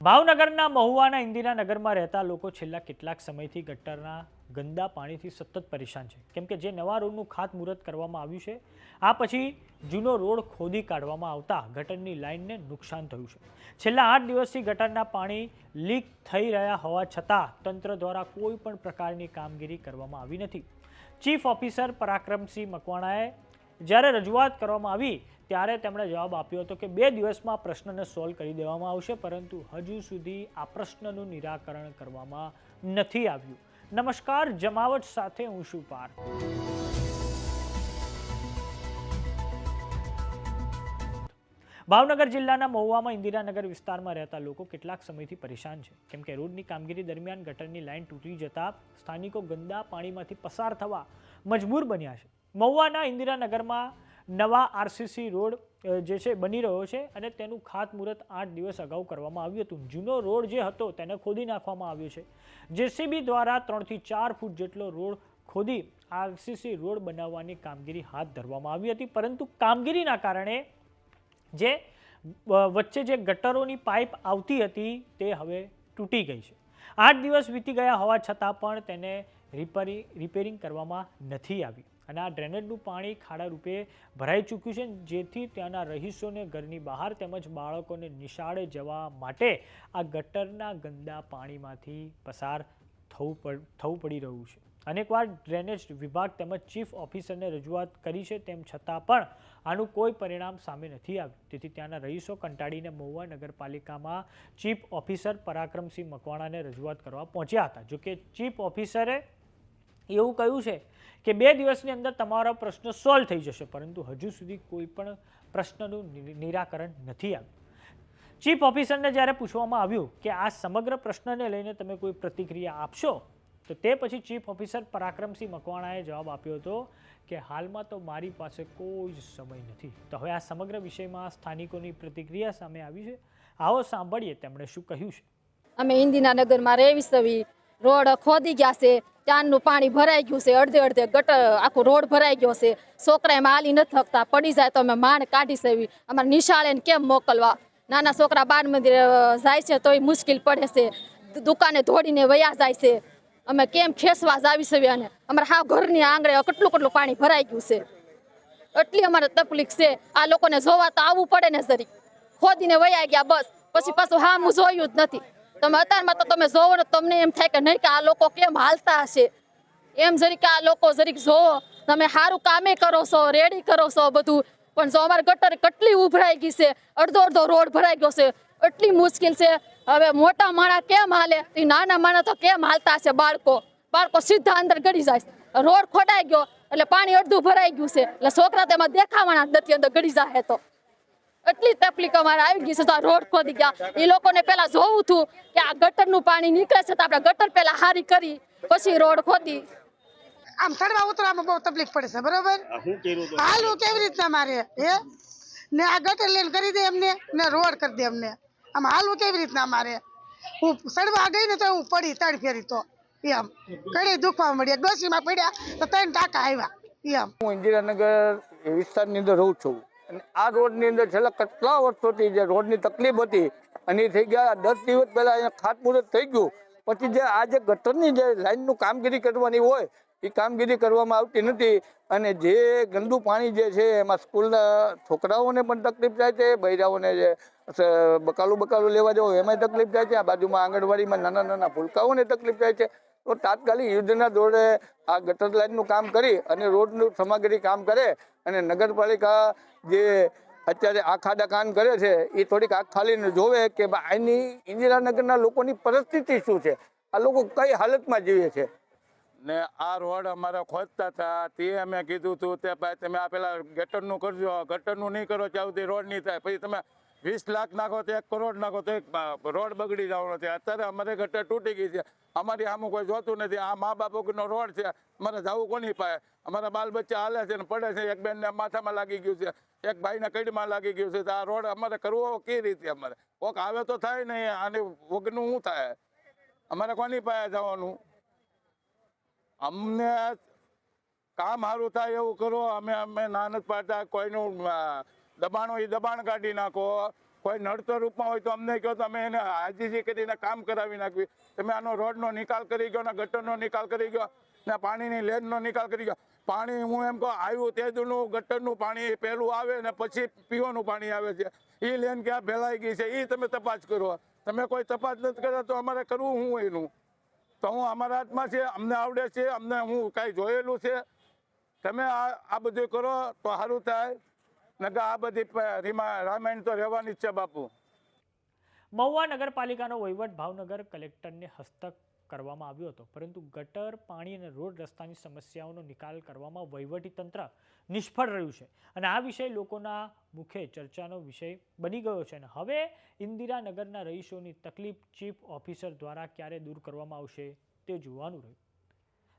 ભાવનગરના મહુવાના ઇન્દિરાનગરમાં રહેતા લોકો છેલ્લા કેટલાક સમયથી ગટરના ગંદા પાણીથી સતત પરેશાન છે. કેમ કે જે નવા રોડનું ખાતમુહૂર્ત કરવામાં આવ્યું છે, આ પછી જૂનો રોડ ખોદી કાઢવામાં આવતા ગટરની લાઇનને નુકસાન થયું છે. છેલ્લા આઠ દિવસથી ગટરના પાણી લીક થઈ રહ્યા હોવા છતાં તંત્ર દ્વારા કોઈ પણ પ્રકારની કામગીરી કરવામાં આવી નથી. ચીફ ઓફિસર પરાક્રમસિંહ મકવાણાએ જ્યારે રજૂઆત કરવામાં આવી ત્યારે તેમણે જવાબ આપ્યો હતો કે બે દિવસમાં પ્રશ્નને સોલ્વ કરી દેવામાં આવશે, પરંતુ હજુ સુધી આ પ્રશ્નનું નિરાકરણ કરવામાં નથી આવ્યું. નમસ્કાર, જમાવટ સાથે હું શું પાર ભાવનગર જિલ્લાના મહુવામાં ઇન્દિરાનગર વિસ્તારમાં રહેતા લોકો કેટલાક સમયથી પરેશાન છે. કેમ કે રોડની કામગીરી દરમિયાન ગટરની લાઇન તૂટી જતા સ્થાનિકો ગંદા પાણીમાંથી પસાર થવા મજબૂર બન્યા છે. મહુવાના ઇન્દિરાનગરમાં નવા આરસીસી રોડ જે છે, બની રહ્યો છે અને તેનું ખાતમુહૂર્ત આઠ દિવસ અગાઉ કરવામાં આવ્યું હતું. જૂનો રોડ જે હતો તેને ખોદી નાખવામાં આવ્યો છે. જેસીબી દ્વારા ત્રણથી ચાર ફૂટ જેટલો રોડ ખોદી આરસીસી રોડ બનાવવાની કામગીરી હાથ ધરવામાં આવી હતી. પરંતુ કામગીરીના કારણે જે વચ્ચે જે ગટરોની પાઇપ આવતી હતી તે હવે તૂટી ગઈ છે. આઠ દિવસ વીતી ગયા હોવા છતાં પણ તેને રિપેરિંગ રિપેરિંગ કરવામાં નથી આવી. અને આ ડ્રેનેજનું પાણી ખાડા રૂપે ભરાઈ ચૂક્યું છે, જેથી ત્યાંના રહીશોને ઘરની બહાર તેમજ બાળકોને નિશાળે જવા માટે આ ગટરના ગંદા પાણીમાંથી પસાર થવું પડ, થવું પડી રહ્યું છે. અનેકવાર ડ્રેનેજ વિભાગ તેમજ ચીફ ઓફિસરને રજૂઆત કરી છે, તેમ છતાં પણ આનું કોઈ પરિણામ સામે નથી આવ્યું. તેથી ત્યાંના રહીશો કંટાળીને મહુવા નગરપાલિકામાં ચીફ ઓફિસર પરાક્રમસિંહ મકવાણાને રજૂઆત કરવા પહોંચ્યા હતા. જોકે ચીફ ઓફિસરે એવું કહ્યું છે કે બે દિવસની અંદર તમારો પ્રશ્ન સોલ્વ થઈ જશે, પરંતુ હજુ સુધી કોઈ પણ પ્રશ્નનું નિરાકરણ નથી આવ્યું. ચીફ ઓફિસરને જ્યારે પૂછવામાં આવ્યું કે આ સમગ્ર પ્રશ્નને લઈને તમે કોઈ પ્રતિક્રિયા આપશો, તો તે પછી ચીફ ઓફિસર પરાક્રમસિંહ મકવાણાએ જવાબ આપ્યો હતો કે હાલમાં તો મારી પાસે કોઈ જ સમય નથી. તો હવે આ સમગ્ર વિષયમાં સ્થાનિકોની પ્રતિક્રિયા સામે આવી છે. આવો સાંભળીએ તેમણે શું કહ્યું છે. અમે ઇન્દિરા નગરમાં રહેવી સવી રોડ ખોદી ગયા છે ત્યાંનું પાણી ભરાઈ ગયું છે, અડધે અડધે ગટર, આખો રોડ ભરાઈ ગયો છે. છોકરા એમાં હાલી નથી થકતા, પડી જાય તો અમે માંડ કાઢી સેવી. અમારે નિશાળે કેમ મોકલવા? નાના છોકરા બાર મંદિર જાય છે તોય મુશ્કેલ પડે છે. દુકાને દોડીને વયા જાય છે. અમે કેમ ખેસવા જાવી સેવી અને અમારે હા ઘરની આંગળે કેટલું કેટલું પાણી ભરાઈ ગયું છે. એટલી અમારે તકલીફ છે. આ લોકોને જોવા તો આવવું પડે ને જરી. ખોદીને વયા ગયા બસ. પછી પાછું હા હું જોયું જ નથી. તમે અત્યારમાં તો તમે જોવો ને, તમને એમ થાય કે નહીં કે આ લોકો કેમ હાલતા હશે? એમ જરીક આ લોકો જરીક જોવો, તમે સારું કામે કરો છો, રેડી કરો છો બધું. પણ જો અમારે ગટર કેટલી ઉભરાઈ ગઈ છે, અડધો અડધો રોડ ભરાઈ ગયો છે, એટલી મુશ્કેલ છે. હવે મોટા માણા કેમ હાલે? એ નાના માણા તો કેમ હાલતા હશે બાળકો? બાળકો સીધા અંદર ગળી જાય. રોડ ખોડાઈ ગયો, એટલે પાણી અડધું ભરાઈ ગયું છે. એટલે છોકરા તેમાં દેખાવાના નથી અંદર ગળી જાય તો. એટલી તકલીફ અમારે આવી ગઈ છે. તો આ રોડ ખોદી ગયા. એ લોકોને પેલા જોવું હતું કે આ ગટરનું પાણી નીકળે છે તો આપણે ગટર પેલા હારી કરી પછી રોડ ખોદી. આમ ચડવા ઉતરવામાં બહુ તકલીફ પડે છે બરોબર? હાલવું કેવી રીતના મારે હે? ને આ ગટર લઈને કરી દે એમને ને રોડ કરી દે એમને. આમ હાલવું કેવી રીતના મારે? હું ચડવા ગઈ ને તો હું પડી તડ ફેરી તો એમ. કડે દુખવા મળ્યા. ડોસીમાં પડ્યા તો ત્રણ ટાંકા આવ્યા એમ. હું ઇન્દિરાનગર વિસ્તારની અંદર રહું છું. અને આ રોડની અંદર છેલ્લા કેટલા વર્ષોથી જે રોડની તકલીફ હતી, અને થઈ ગયા દસ દિવસ પહેલા અહીંયા ખાતમુહૂર્ત થઈ ગયું. પછી જે આ જે ગટરની જે લાઈનનું કામગીરી કરવાની હોય, એ કામગીરી કરવામાં આવતી નથી. અને જે ગંદુ પાણી જે છે, એમાં સ્કૂલના છોકરાઓને પણ તકલીફ થાય છે, બૈરાઓને જે બકાલું બકાલું લેવા જવું એમાંય તકલીફ થાય છે. આ બાજુમાં આંગણવાડીમાં નાના નાના ભૂલકાઓને તકલીફ થાય છે. તો તાત્કાલિક યુદ્ધના દોડે આ ગટર લાઈનનું કામ કરી અને રોડનું સમાગ્રી કામ કરે. અને નગરપાલિકા જે અત્યારે આ ખાડા કરે છે, એ થોડીક આંખ ખાલીને જોવે કે અહીંની ઇન્દિરાનગરના લોકોની પરિસ્થિતિ શું છે? આ લોકો કઈ હાલતમાં જીવે છે? ને આ રોડ અમારે ખોદતા હતા. તે અમે કીધું હતું તે ભાઈ, તમે આ પેલા ગટરનું કરજો. ગટરનું નહીં કરો, ત્યાં સુધી રોડ નહીં થાય. પછી તમે વીસ લાખ નાખો તો એક કરોડ નાખો તો એક રોડ બગડી જવાનો છે. અત્યારે અમારે ગટર તૂટી ગઈ છે. અમારી આમાં કોઈ જોતું નથી. આ મા બાપનો રોડ છે. અમારે જવું કોની પાસે? અમારા બાલ બચ્ચા હાલે છે ને પડે છે. એક બેનને માથામાં લાગી ગયું છે. એક ભાઈને કઈડમાં લાગી ગયું છે. તો આ રોડ અમારે કરવો કઈ રીતે અમારે? કોક આવે તો થાય નહીં આને વગનું શું થાય? અમારે કોની પાસે જવાનું? અમને કામ સારું થાય એવું કરો. અમે અમે નાનત પાડતા કોઈનું દબાણ હોય એ દબાણ કાઢી નાખો. કોઈ નડતર રૂપમાં હોય તો અમને કહો તો અમે એને હાજીજી કરીને કામ કરાવી નાખવી. તમે આનો રોડનો નિકાલ કરી ગયો ને ગટરનો નિકાલ કરી ગયો ને પાણીની લેનનો નિકાલ કરી ગયો. પાણી હું એમ કહું, આવ્યું તેજનું ગટરનું પાણી પહેલું આવે ને પછી પીવાનું પાણી આવે છે. એ લેન ક્યાં ફેલાઈ ગઈ છે? એ તમે તપાસ કરો. તમે કોઈ તપાસ નથી કરતા તો અમારે કરવું શું એનું? તો હું અમારા હાથમાં છે, અમને આવડે છે, અમને હું કાંઈ જોયેલું છે. તમે આ આ બધું કરો તો સારું થાય. નકર આ બધી રીમા, રામાયણ તો રહેવાની છે બાપુ. મહુવા નગરપાલિકાનો વહીવટ ભાવનગર કલેક્ટરને હસ્તક કરવામાં આવ્યો હતો. પરંતુ ગટર, પાણી અને રોડ રસ્તાની સમસ્યાઓનો નિકાલ કરવામાં વહીવટી તંત્ર નિષ્ફળ રહ્યું છે અને આ વિષય લોકોના મુખે ચર્ચાનો વિષય બની ગયો છે અને હવે ઇન્દિરાનગરના રહીશોની તકલીફ ચીફ ઓફિસર દ્વારા ક્યારે દૂર કરવામાં આવશે તે જોવાનું રહ્યું.